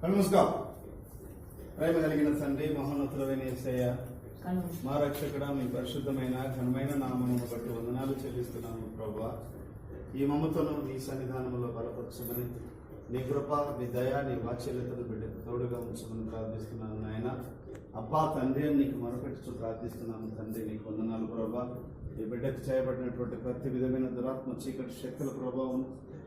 కనుమూసుకో ప్రేమ కలిగిన తండ్రి మహోన్నతులైన యేసయ్య మా రక్షకుడ మీ పరిశుద్ధమైన ఘనమైన నామము బట్టి వందనాలు చెల్లిస్తున్నాము ప్రభా. ఈ మమతను నీ సన్నిధానంలో బలపరచమని నీ కృప నీ దయ నీ వాత్సల్యతను బిడ్డ తోడుగా ఉంచమని ప్రార్థిస్తున్నాను నాయన. అబ్బా తండ్రి అని నీకు మొరపెట్టుచు ప్రార్థిస్తున్నాను తండ్రి నీకు వందనాలు ప్రభా. ఈ బిడ్డకు చేయబడినటువంటి ప్రతి విధమైన దురాత్మ చీకటి శక్తుల ప్రభావం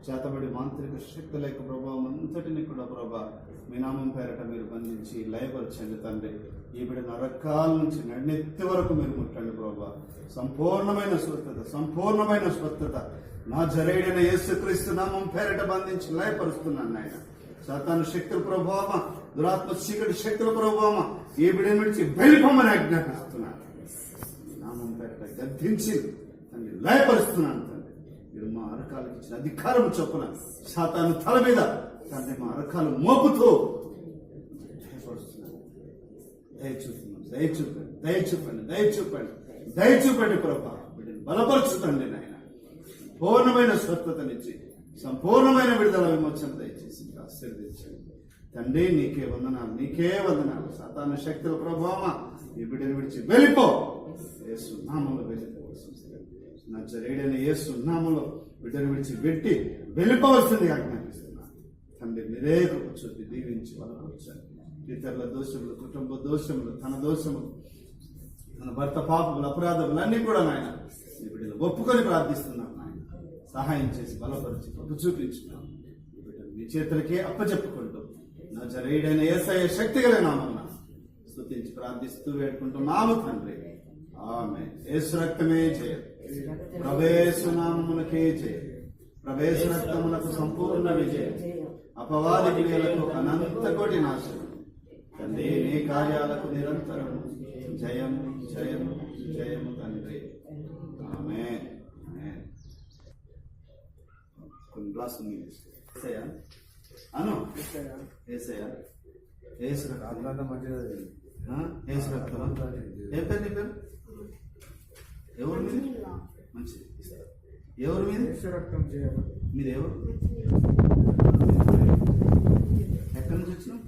చేతబడి మాంత్రిక శక్తుల యొక్క ప్రభావం అంతటిని కూడా ప్రభా మీ నామం పేరట మీరు బంధించి లయపరచండి తండ్రి. ఈ బిడ్డ నరకాల నుంచి నడినెత్తి వరకు మీరు ముట్టండి ప్రభా. సంపూర్ణమైన స్వస్థత సంపూర్ణమైన స్వస్థత. నా జరేడైన యేసుక్రీస్తు నామం పేరట బంధించి లయపరుస్తున్నాను నాయన. సాతాను శక్తుల ప్రభావమా? దురాత్మ చీకటి శక్తుల ప్రభావమా? ఏ బిడ్డను విడిచి బయలుపమ్మని ఆజ్ఞాపిస్తున్నాను. నామం పేరట గద్దించి తండ్రి లయపరుస్తున్నాను తండ్రి. మీరు మా అరకాలకు ఇచ్చిన అధికారం చొప్పున సాతాను తల మీద తండ్రి మా అరకాలు మోపుతూ జయపరుస్తున్నాను దయచూపుతున్నాను దయచూపండి దయచూపండి దయచూపండి దయచూపండి ప్రభా బిడ్డను బలపరుచుతండి నాయన. పూర్ణమైన స్వస్థతనిచ్చి సంపూర్ణమైన విడుదల విమోచన దయచేసి మీరు ఆశీర్వదించండి. తండ్రి నీకే వందనాలు నీకే వందనాలు. సాతాన శక్తుల ప్రభావమా ఈ బిడ్డను విడిచి వెళ్ళిపో. యేసు నామంలో వెళ్ళిపోవలసి నా జరేడైన యేసు నామంలో బిడ్డను విడిచి పెట్టి వెళ్ళిపోవలసింది ఆజ్ఞాపిస్తున్నా తండ్రి మీరే కృప చూపి దీవించి బలపరచండి. ఇతరుల దోషములు కుటుంబ దోషములు తన దోషములు తన భర్త పాపములు అపరాధములు అన్నీ కూడా నాయన ఈ బిడ్డలు ఒప్పుకొని ప్రార్థిస్తున్నాం నాయన. సహాయం చేసి బలపరిచి కృప చూపించున్నాం మీ చేతులకే అప్పచెప్పుకుంటూ నా జరేడైన ఏసయ శక్తి గల నామన్న స్థుతించి ప్రార్థిస్తూ వేడుకుంటున్నాము తండ్రి. ఆమె ఏసు రక్తమే జయ. ప్రవేశు నామమునకే జయ. ప్రవేశ రక్తమునకు సంపూర్ణ విజయం. అపవాది క్రియలకు అనంత కోటి నాశనం. తండ్రి నీ కార్యాలకు నిరంతరం జయం జయం జయము తండ్రి. ఆమె నీళ్ళు తీసుకో. ఏసయ్యా అను ఏసయ్యా ఏసు రక్తం? ఏసు రక్తం ఏం పేరు నీ పేరు ఎవరు మీది మంచిది. ఎవరు మీది రక్తం చేయాలి మీరు ఎవరు ఎక్కడి నుంచి వచ్చినావు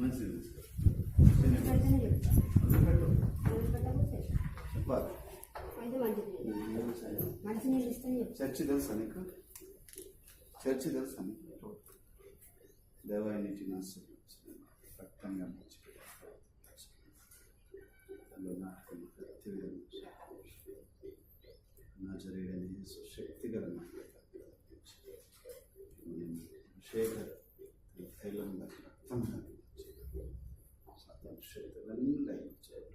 మంచిది చెప్పాలి మంచి నీళ్ళు ఇస్తాను చర్చి తెలుసా నీకు చర్చి తెలుసా నీకు దేవాయనికి నాశనం రక్తంగా అందులో నాటుకున్న ప్రతి విధంగా నా జరిగిన శక్తి గల శేఖర్ తైలంగా రక్తం సాతాను శక్తులన్నీ లయించాయి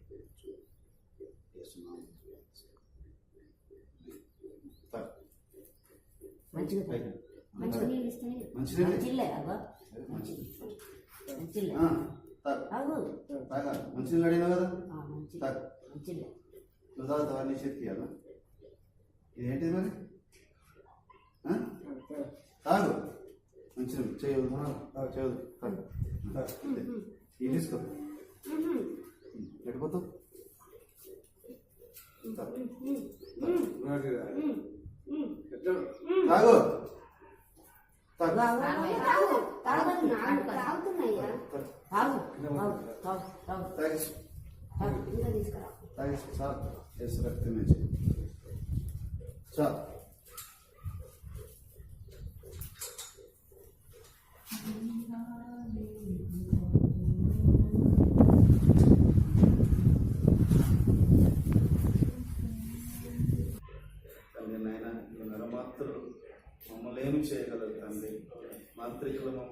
యేసునామం మంచిగా తాగు. మంచినీళ్ళు? మంచినీళ్ళు అడిగినా కదా? నువ్వు తాగుతావా నీ చేతికి ఇవ్వాలా? ఇదేంటిది మరి? తాగు. మంచిది చేయదు చేయదు ఇది తీసుకో. ఎడిపోతావు తాగు. తాగు తాగు తాగు తాగుతున్నాయ్యా తాగు తాగు తాగు తాగు తాగేసి తాగు ఇంకా తీసుకురా తాగేసి చాలు వేసి రక్తమే చేయి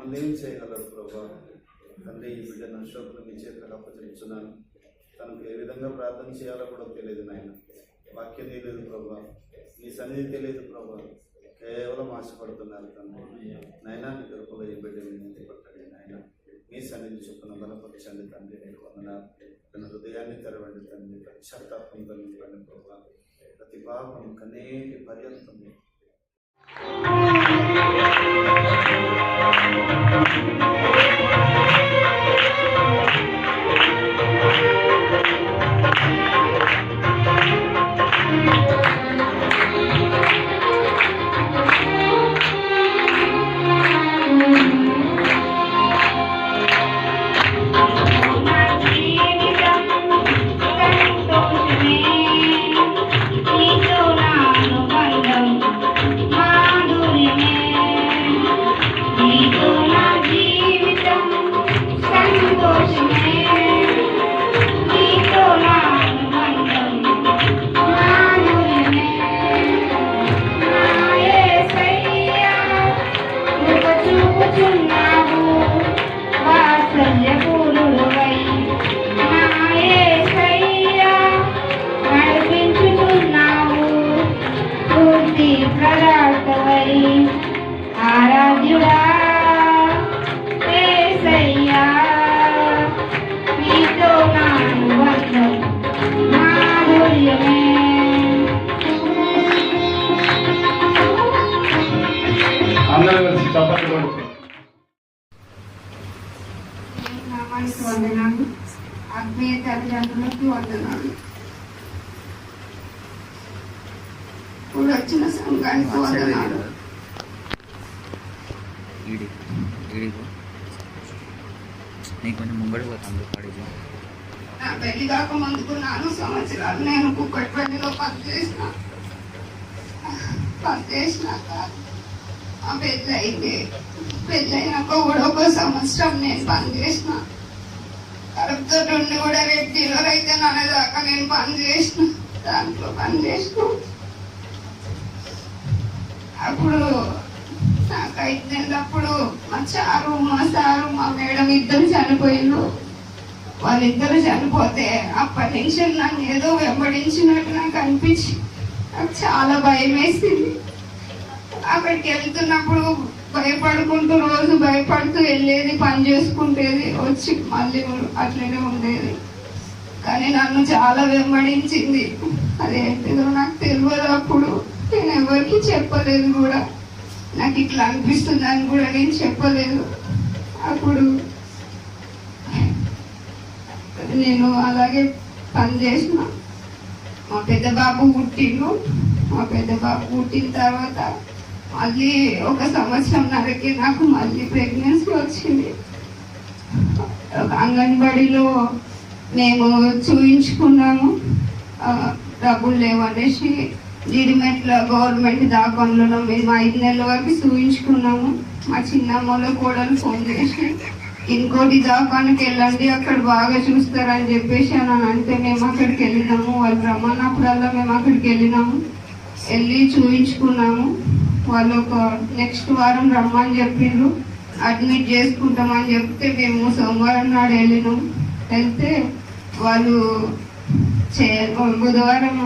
మమ్మల్ని ఏమి చేయగలరు ప్రభా. తండ్రి ఈ బిడ్డ నష్టపులు మీ చేతులకు అప్పచెప్తున్నాను తనకు ఏ విధంగా ప్రార్థన చేయాలో కూడా తెలియదు నాయన. వాక్యం తెలియదు ప్రభా. నీ సన్నిధి తెలియదు ప్రభా. కేవలం ఆశపడుతున్నారు తండ్రి. నాయన నీ కృపలో ఈ బిడ్డని నింది పట్టండి నాయన. మీ సన్నిధి చొప్పున బలపరచండి తండ్రి. నేను వందనాలు తన హృదయాన్ని తెరవండి తండ్రి. పశ్చాత్తాపం నింపండి ప్రభావ ప్రతి పాపం కనేటి పర్యంతం Thank you. ఈడి ఈడిగో నీకు కొంచెం ముంగడి పోతుంది పడిగో నా పెళ్ళి కాక ముందుకు నాలుగు సంవత్సరాలు నేను కుక్కటిపల్లిలో పనిచేసిన పనిచేసినాక ఆ పెళ్ళి కూడా ఒక సంవత్సరం నేను పనిచేసిన కడుపుతో నుండి కూడా రేపు డెలివరీ అయితే దాకా నేను పని చేసిన. దాంట్లో పని చేసిన. అప్పుడు ఐదు నెలలప్పుడు మా చారు మా సారు మా మేడం ఇద్దరు చనిపోయిండ్రు వాళ్ళిద్దరు చనిపోతే అప్పటి నుంచి నన్ను ఏదో వెంబడించినట్టు నాకు అనిపించి నాకు చాలా భయం వేసింది అక్కడికి వెళ్తున్నప్పుడు భయపడుకుంటూ రోజు భయపడుతూ వెళ్ళేది పని చేసుకుంటేది వచ్చి మళ్ళీ అట్లనే ఉండేది. కానీ నన్ను చాలా వెంబడించింది. అదేంటిదో నాకు తెలియదు అప్పుడు. నేను ఎవరికి చెప్పలేదు కూడా. నాకు ఇట్లా అనిపిస్తుంది అని కూడా నేను చెప్పలేదు. అప్పుడు నేను అలాగే పని చేసిన. మా పెద్ద బాబు పుట్టిండు. మా పెద్ద బాబు పుట్టిన తర్వాత మళ్ళీ ఒక సంవత్సరం నరకి నాకు మళ్ళీ ప్రెగ్నెన్సీ వచ్చింది. ఒక అంగన్వాడీలో మేము చూయించుకున్నాము. డబ్బులు లేవనేసి జీడిమెట్ల గవర్నమెంట్ దాకంలో మేము ఐదు నెలల వరకు చూపించుకున్నాము మా చిన్నమ్మలో కోడలు ఫోన్ చేసి ఇంకోటి దాకానికి వెళ్ళండి అక్కడ బాగా చూస్తారని చెప్పేసి అని అంటే మేము అక్కడికి వెళ్ళినాము. వాళ్ళు రమ్మన్నప్పుడల్లా మేము అక్కడికి వెళ్ళినాము. వెళ్ళి చూపించుకున్నాము వాళ్ళు ఒక నెక్స్ట్ వారం రమ్మని చెప్పిండ్రు. అడ్మిట్ చేసుకుంటామని చెప్తే మేము సోమవారం నాడు వెళ్ళినాం వెళ్తే వాళ్ళు చే బుధవారం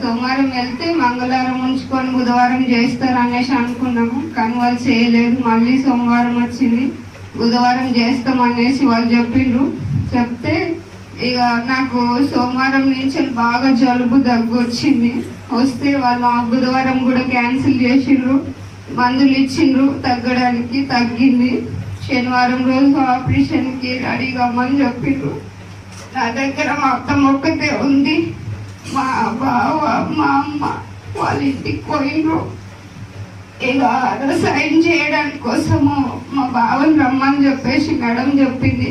సోమవారం వెళ్తే మంగళవారం ఉంచుకొని బుధవారం చేస్తారు అనేసి అనుకున్నాము కానీ వాళ్ళు చేయలేదు. మళ్ళీ సోమవారం వచ్చింది బుధవారం చేస్తాం అనేసి వాళ్ళు చెప్పిండ్రు. చెప్తే ఇక నాకు సోమవారం నుంచి బాగా జలుబు దగ్గు వచ్చింది. వస్తే వాళ్ళు ఆ బుధవారం కూడా క్యాన్సిల్ చేసిండ్రు మందులు ఇచ్చిండ్రు తగ్గడానికి తగ్గింది. శనివారం రోజు ఆపరేషన్కి రెడీ కమ్మని చెప్పిండ్రు. నా దగ్గర మా అత్తమ్మ ఒక్కతే ఉంది. మా బావ మా అమ్మ వాళ్ళ ఇంటికి పోయిండ్రు. ఇక సైన్ చేయడానికి కోసము మా బావని రమ్మని చెప్పేసి మేడం చెప్పింది.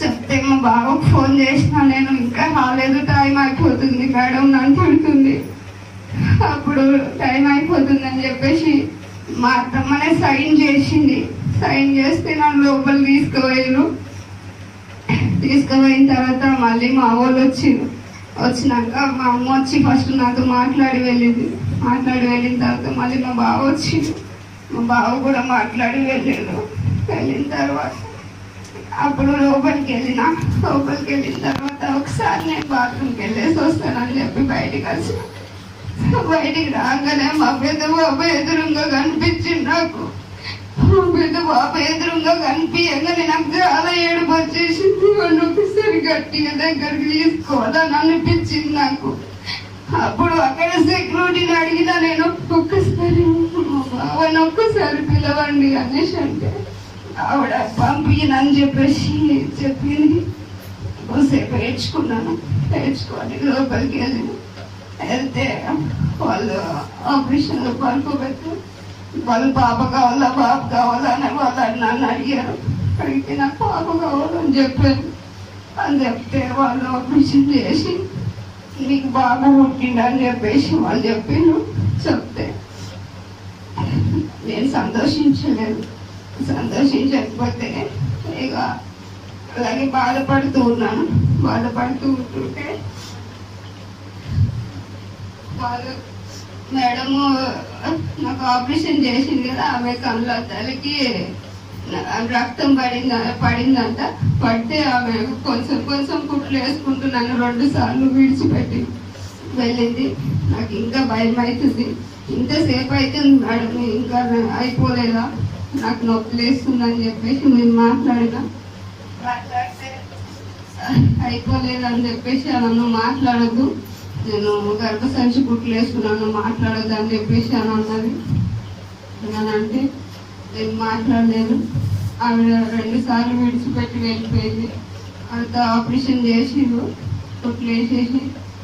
చెప్తే మా బావకు ఫోన్ చేసిన నేను ఇంకా రాలేదు టైం అయిపోతుంది మేడం నన్ను తిడుతుంది అప్పుడు టైం అయిపోతుందని చెప్పేసి మా అత్తమ్మనే సైన్ చేసింది. సైన్ చేస్తే నన్ను లోపల తీసుకుపోయారు తీసుకుపోయిన తర్వాత మళ్ళీ మా వాళ్ళు వచ్చిండ్రు. వచ్చినాక మా అమ్మ వచ్చి ఫస్ట్ నాతో మాట్లాడి వెళ్ళింది. మాట్లాడి వెళ్ళిన తర్వాత మళ్ళీ మా బావ వచ్చి మా బావ కూడా మాట్లాడి వెళ్ళాడు. వెళ్ళిన తర్వాత అప్పుడు లోపలికి వెళ్ళిన. లోపలికి వెళ్ళిన తర్వాత ఒకసారి నేను బాత్రూమ్కి వెళ్ళేసి వస్తానని చెప్పి బయటికి వచ్చిన. బయటికి రాగానే మా పెద్ద బాబు ఎదురుగా కనిపించింది నాకు. మా పెద్ద కనిపించగానే నాకు చాలా ఏడుపు వచ్చేసింది. వాడిని ఒకసారి గట్టిగా దగ్గరికి తీసుకోవాలని అనిపించింది నాకు. అప్పుడు అక్కడ సెక్యూరిటీని అడిగినా నేను ఒక్కసారి మా బావని ఒక్కసారి పిలవండి అనేసి అంటే ఆవిడ పంపించనని చెప్పేసి చెప్పింది. కొద్దిసేపు ఏడ్చుకున్నాను. ఏడ్చుకొని లోపలికి వెళ్ళిన వెళ్తే వాళ్ళు ఆపరేషన్లో పడుకోబెట్టారు. పడుకోబెట్టు వాళ్ళు పాప కావాలా బాబు కావాలా అని వాళ్ళు నన్ను అడిగారు. అడిగితే నాకు పాప కావాలని చెప్పాను అని చెప్తే వాళ్ళు ఆపరేషన్ చేసి నీకు బాబు పుట్టిండు అని చెప్పేసి వాళ్ళు చెప్పిండ్రు చెప్తే నేను సంతోషించలేదు. సంతోషించకపోతే ఇక అలాగే బాధపడుతూ ఉన్నాను. బాధపడుతూ ఉంటుంటే వాళ్ళు మేడము నాకు ఆపరేషన్ చేసింది కదా ఆమె కళ్ళ తలకి రక్తం పడింద పడిందంట. పడితే ఆమె కొంచెం కొంచెం కుట్లు వేసుకుంటున్నాను రెండు సార్లు విడిచిపెట్టి వెళ్ళింది. నాకు ఇంకా భయం అవుతుంది. ఇంతసేపు అవుతుంది మేడం ఇంకా అయిపోలేదా? నాకు నొప్పి లేస్తుందని చెప్పేసి మేము మాట్లాడినా. మాట్లాడితే? అయిపోలేదని చెప్పేసి నన్ను మాట్లాడద్దు. నేను గర్భసంచి కుట్లు వేసుకున్నాను మాట్లాడద్దు చెప్పేసి అని అన్నది. అంటే నేను మాట్లాడలేదు. ఆవిడ రెండు సార్లు విడిచిపెట్టి వెళ్ళిపోయింది. అంత ఆపరేషన్ చేసిండ్రు. కుట్లు వేసేసి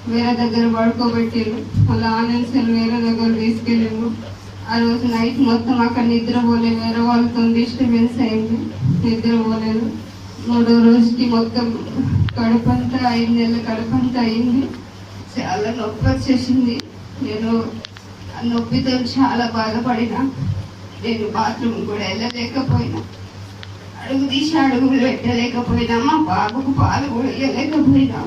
వేరే దగ్గర పడుకోబెట్టిండ్రు. మళ్ళీ ఆనంద్ వేరే దగ్గర తీసుకెళ్ళిండ్రు. ఆ రోజు నైట్ మొత్తం అక్కడ నిద్రపోలేదు. వేరే వాళ్ళతో డిస్టర్బెన్స్ అయింది. నిద్రపోలేదు. మూడో రోజుకి మొత్తం కడుపంతా ఐదు నెలల కడుపంతా అయింది. చాలా నొప్పి వచ్చేసింది. నేను ఆ నొప్పితో చాలా బాధపడిన. నేను బాత్రూమ్ కూడా వెళ్ళలేకపోయినా. అడుగు తీసి అడుగులు పెట్టలేకపోయినా. మా బాబుకు పాలు కూడా ఇవ్వలేకపోయినా.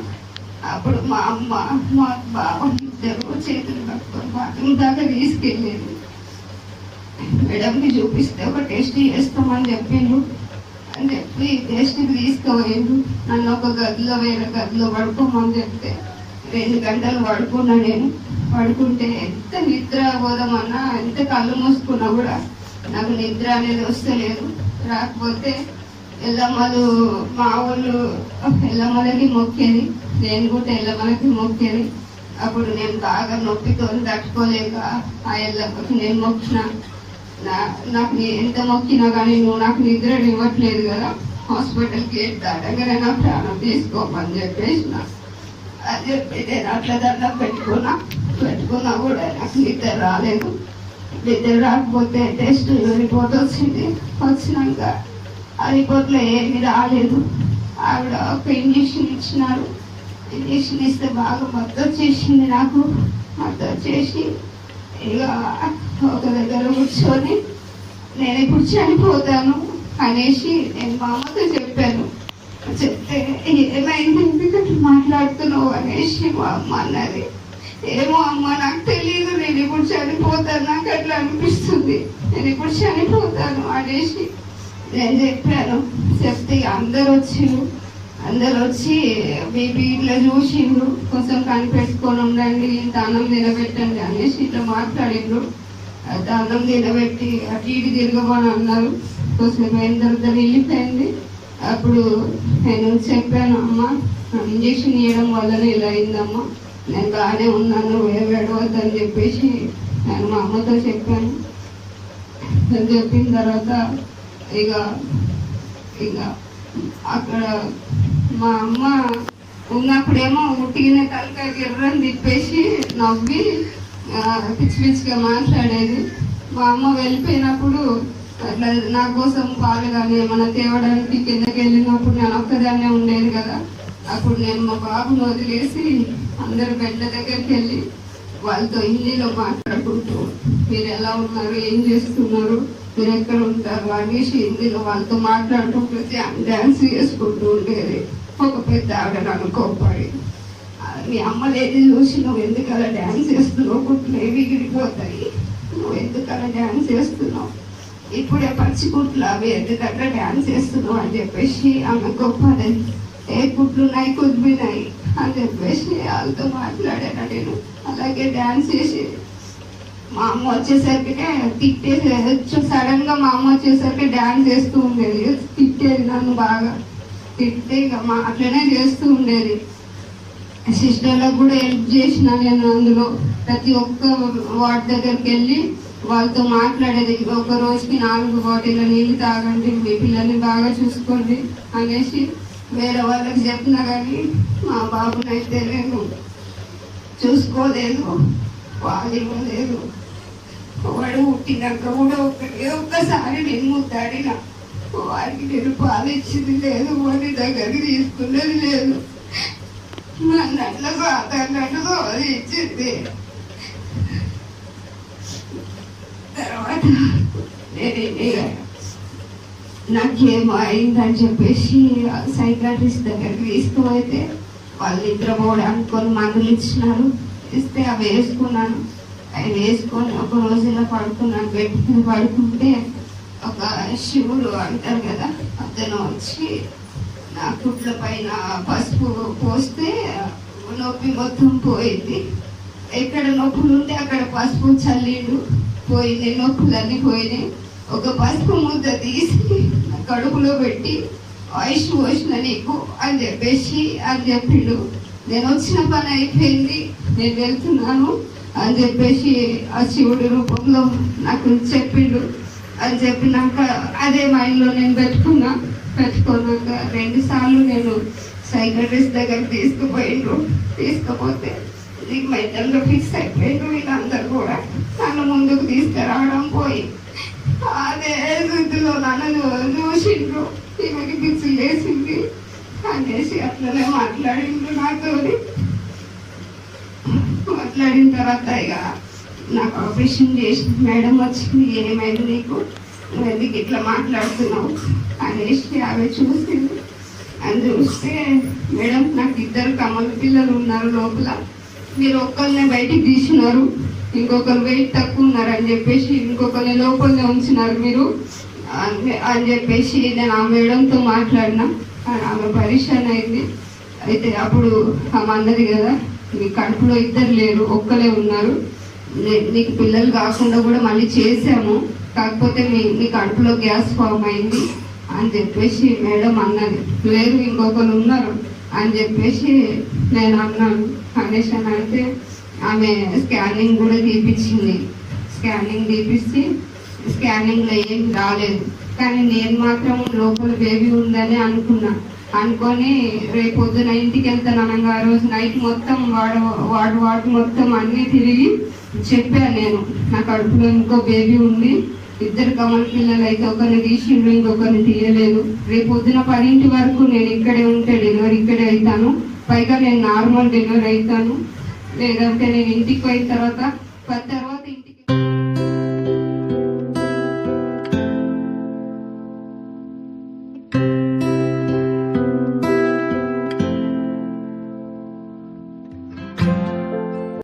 అప్పుడు మా అమ్మ మా బాబు ఇద్దరు చేతులు పట్టుకొని బాత్రూమ్ దాకా తీసుకెళ్ళేది మేడంకి చూపిస్తే ఒక టెస్ట్ చేస్తామని చెప్పిండు. అని చెప్పి టెస్ట్ తీసుకుపోయిండు. నన్ను ఒక గదిలో వేరే గదిలో పడుకోమని చెప్తే రెండు గంటలు పడుకున్నా నేను. పడుకుంటే ఎంత నిద్ర పోదామన్నా ఎంత కళ్ళు మూసుకున్నా కూడా నాకు నిద్ర అనేది వస్తలేదు. రాకపోతే ఎల్లమ్మలు మా ఊళ్ళు ఎల్లమ్మలకి మొక్కేది. నేను కూడా ఎల్లమ్మలకి మొక్కేది. అప్పుడు నేను బాగా నొప్పితో తట్టుకోలేక ఆ ఎల్లమ్మకి నేను మొక్కిన. నా- నాకు ఎంత మొక్కినా కానీ నువ్వు నాకు నిద్ర ఇవ్వట్లేదు కదా. హాస్పిటల్కి దాటగానే నా ప్రాణం తీసుకోమని చెప్పేసిన. అని చెప్పి నేను అట్లా పెట్టుకున్నా పెట్టుకున్నా కూడా నాకు నిద్ర రాలేదు. నిద్ర రాకపోతే టెస్ట్ రిపోర్ట్ వచ్చింది. వచ్చినాక ఆ రిపోర్ట్లో ఏమీ రాలేదు. ఆవిడ ఒక ఇంజక్షన్ ఇచ్చినారు. ఇంజక్షన్ ఇస్తే బాగా మద్దతు చేసింది నాకు. మద్దతు చేసి ఇక ఒక దగ్గర కూర్చొని నేను ఇప్పుడు చనిపోతాను అనేసి నేను మా అమ్మతో చెప్పాను. చెప్తే ఏమైంది ఎందుకంటే మాట్లాడుతున్నావు అనేసి మా అమ్మ అన్నది. ఏమో అమ్మ నాకు తెలియదు నేను ఇప్పుడు చనిపోతాను నాకు అట్లా అనిపిస్తుంది. నేను ఇప్పుడు చనిపోతాను అనేసి నేను చెప్పాను. చెప్తే అందరు వచ్చిండ్రు అందరు వచ్చి బేబీ ఇట్లా చూసిండ్రు. కొంచెం కనిపెట్టుకొని ఉండండి ఇంత అన్నం నిలబెట్టండి అనేసి ఇట్లా మాట్లాడిండ్రు. అయితే అన్నం నిలబెట్టి అటు ఇటు తిరగమని అన్నారు. కొంచెం అయిన వెళ్ళిపోయింది అప్పుడు నేను చెప్పాను అమ్మ ఇంజక్షన్ ఇవ్వడం వల్లనే ఇలా అయిందమ్మా. నేను బాగానే ఉన్నాను వేడవద్దని చెప్పేసి నేను మా అమ్మతో చెప్పాను. అని చెప్పిన తర్వాత ఇక ఇక అక్కడ మా అమ్మ ఉన్నప్పుడేమో ఉట్టిగిన తలకాయ గిర్రని తిప్పేసి నవ్వి పిచ్చి పిచ్చిగా మాట్లాడేది. మా అమ్మ వెళ్ళిపోయినప్పుడు అట్లా నా కోసం పాలు కానీ ఏమైనా తేవడానికి కిందకి వెళ్ళినప్పుడు నేను ఒక్కదాన్నే ఉండేది కదా. అప్పుడు నేను మా బాబుని వదిలేసి అందరు బెడ్ల దగ్గరికి వెళ్ళి వాళ్ళతో హిందీలో మాట్లాడుకుంటూ మీరు ఎలా ఉన్నారు? ఏం చేస్తున్నారు? మీరు ఎక్కడ ఉంటారు? అనేసి హిందీలో వాళ్ళతో మాట్లాడుతూ ప్రతి డ్యాన్స్ చేసుకుంటూ ఉండేది. ఒక పెద్ద ఆవిడ నన్ను కోప్పడి మీ అమ్మ లేదు చూసి నువ్వు ఎందుకు అలా డ్యాన్స్ చేస్తున్నావు? కుట్లు ఏవి విడిపోతాయి. నువ్వు ఎందుకు అలా డ్యాన్స్ చేస్తున్నావు? ఇప్పుడే పచ్చికుట్లు అవి ఎందుకంటే డ్యాన్స్ చేస్తున్నావు అని చెప్పేసి ఆమె గొప్పది. ఏ కుట్లు ఉన్నాయి కుదిమినాయి అని చెప్పేసి వాళ్ళతో మాట్లాడాను నేను. అలాగే డ్యాన్స్ చేసి మా అమ్మ వచ్చేసరికి తిట్టేసి సడన్గా మా అమ్మ వచ్చేసరికి డ్యాన్స్ చేస్తూ ఉండేది. తిట్టేది నన్ను బాగా తిట్టే ఇక మా అట్లనే చేస్తూ ఉండేది. సిస్టర్లకు కూడా హెల్ప్ చేసిన నేను అందులో. ప్రతి ఒక్క వార్డ్ దగ్గరికి వెళ్ళి వాళ్ళతో మాట్లాడేది ఒక రోజుకి నాలుగు బాటిల్ నీళ్ళు తాగండి. మీ పిల్లల్ని బాగా చూసుకోండి అనేసి వేరే వాళ్ళకి చెప్పినా కానీ మా బాబునైతే నేను చూసుకోలేదు పాలు వాడు పుట్టినాక కూడా ఒక్కటే ఒక్కసారి నేను ముద్దాడిన వారికి నేను పాలిచ్చింది లేదు వాడి దగ్గరికి తీసుకున్నది లేదు. నన్ను అట్లా సాధారణకు ఇచ్చింది. తర్వాత నేను నాకేమో అయిందని చెప్పేసి సైకాట్రిస్ట్ దగ్గరికి తీసుకుపోతే వాళ్ళు నిద్రపోవడానికి కొన్ని మందులు ఇచ్చినారు. ఇస్తే అవి వేసుకున్నాను. అవి వేసుకొని ఒక రోజు ఇలా పడుకున్నాను. బెడ్ మీద పడుకుంటే ఒక శివుడు అంటారు కదా అతను వచ్చి నా కుట్ల పైన పసుపు పోస్తే నొప్పి మొత్తం పోయింది. ఎక్కడ నొప్పులు ఉంటే అక్కడ పసుపు చల్లిండు. పోయింది నొప్పులన్నీ పోయినాయి. ఒక పసుపు ముద్ద తీసి కడుపులో పెట్టి ఆయుష్ పోసిన నీకు అని చెప్పేసి అని చెప్పిండు నేను వచ్చిన పని అయిపోయింది. నేను వెళ్తున్నాను అని చెప్పేసి ఆ శివుడి రూపంలో నాకు చెప్పిండు అని చెప్పినాక అదే మైండ్లో నేను పెట్టుకున్నా. పెట్టుకున్నాక రెండు సార్లు నేను సైకాట్రిస్ట్ దగ్గర తీసుకుపోయిండ్రు. తీసుకుపోతే నీకు మెంటల్గా ఫిక్స్ అయిపోయారు వీళ్ళందరూ కూడా. నన్ను ముందుకు తీసుకురావడం పోయి. అదే స్థితిలో నన్ను చూసిండ్రు. ఈమెకి పిచ్చి లేసింది అనేసి అట్లనే మాట్లాడిండ్రు నాతో మాట్లాడిన తర్వాత ఇక నాకు ఆపరేషన్ చేసి మేడం వచ్చింది ఏమైంది నీకు? ఎందుకు ఇట్లా మాట్లాడుతున్నావు? అనేసి ఆమె చూసింది. అని చూస్తే మేడం నాకు ఇద్దరు కమల పిల్లలు ఉన్నారు లోపల. మీరు ఒక్కరినే బయటికి తీసినారు. ఇంకొకరు వెయిట్ తక్కువ ఉన్నారు అని చెప్పేసి ఇంకొకరిని లోపలనే ఉంచినారు మీరు. అని- చెప్పేసి నేను ఆ మేడంతో మాట్లాడినా. ఆమె పరిశాన్ అయింది. అయితే అప్పుడు ఆమె అన్నది కదా మీ కడుపులో ఇద్దరు లేరు ఒక్కలే ఉన్నారు. నీకు పిల్లలు కాకుండా కూడా మళ్ళీ చేసాము కాకపోతే మీ మీ కడుపులో గ్యాస్ ఫామ్ అయింది అని చెప్పేసి మేడం అన్నది. లేదు ఇంకొకరు ఉన్నారు అని చెప్పేసి నేను అన్నాను ఫౌండేషన్ అని అంటే ఆమె స్కానింగ్ కూడా తీపించింది స్కానింగ్ తీపిచ్చి స్కానింగ్లో ఏం రాలేదు. కానీ నేను మాత్రం లోపల బేబీ ఉందని అనుకున్నా. అనుకొని రేపు పొద్దున ఇంటికి వెళ్తాను అనగా ఆ రోజు నైట్ మొత్తం వాడు వాడు వాడు మొత్తం అన్నీ తిరిగి చెప్పాను నేను. నా కడుపులో ఇంకో బేబీ ఉంది. ఇద్దరు కమల పిల్లలు అయితే ఒకరిని తీసిండు ఇంకొకరిని తీయలేదు. రేపు పొద్దున పదింటి వరకు నేను ఇక్కడే ఉంటే డెలివరీ ఇక్కడే అవుతాను పైగా నేను నార్మల్ డెలివరీ అవుతాను లేదంటే నేను ఇంటికి పోయిన తర్వాత పది తర్వాత